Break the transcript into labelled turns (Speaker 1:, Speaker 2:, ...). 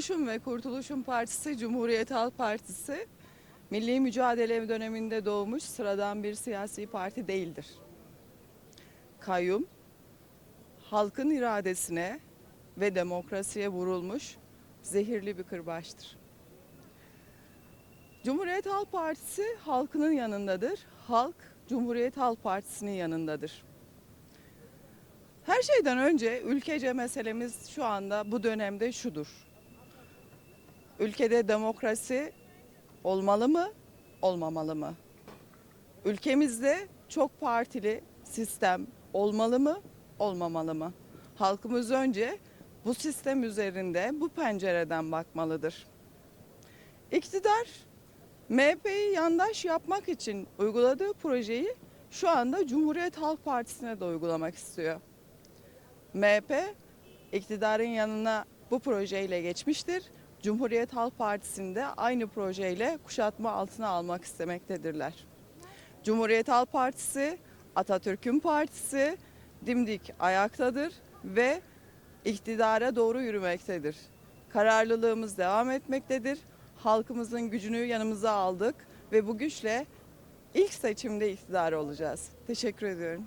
Speaker 1: Oluşum ve Kurtuluşun Partisi Cumhuriyet Halk Partisi milli mücadele döneminde doğmuş sıradan bir siyasi parti değildir. Kayyum, halkın iradesine ve demokrasiye vurulmuş zehirli bir kırbaçtır. Cumhuriyet Halk Partisi halkının yanındadır. Halk Cumhuriyet Halk Partisi'nin yanındadır. Her şeyden önce ülkece meselemiz şu anda bu dönemde şudur. Ülkede demokrasi olmalı mı, olmamalı mı? Ülkemizde çok partili sistem olmalı mı, olmamalı mı? Halkımız önce bu sistem üzerinde bu pencereden bakmalıdır. İktidar MHP'yi yandaş yapmak için uyguladığı projeyi şu anda Cumhuriyet Halk Partisi'ne de uygulamak istiyor. MHP iktidarın yanına bu projeyle geçmiştir. Cumhuriyet Halk Partisi'nde aynı projeyle kuşatma altına almak istemektedirler. Cumhuriyet Halk Partisi Atatürk'ün partisi dimdik ayaktadır ve iktidara doğru yürümektedir. Kararlılığımız devam etmektedir. Halkımızın gücünü yanımıza aldık ve bu güçle ilk seçimde iktidar olacağız. Teşekkür ediyorum.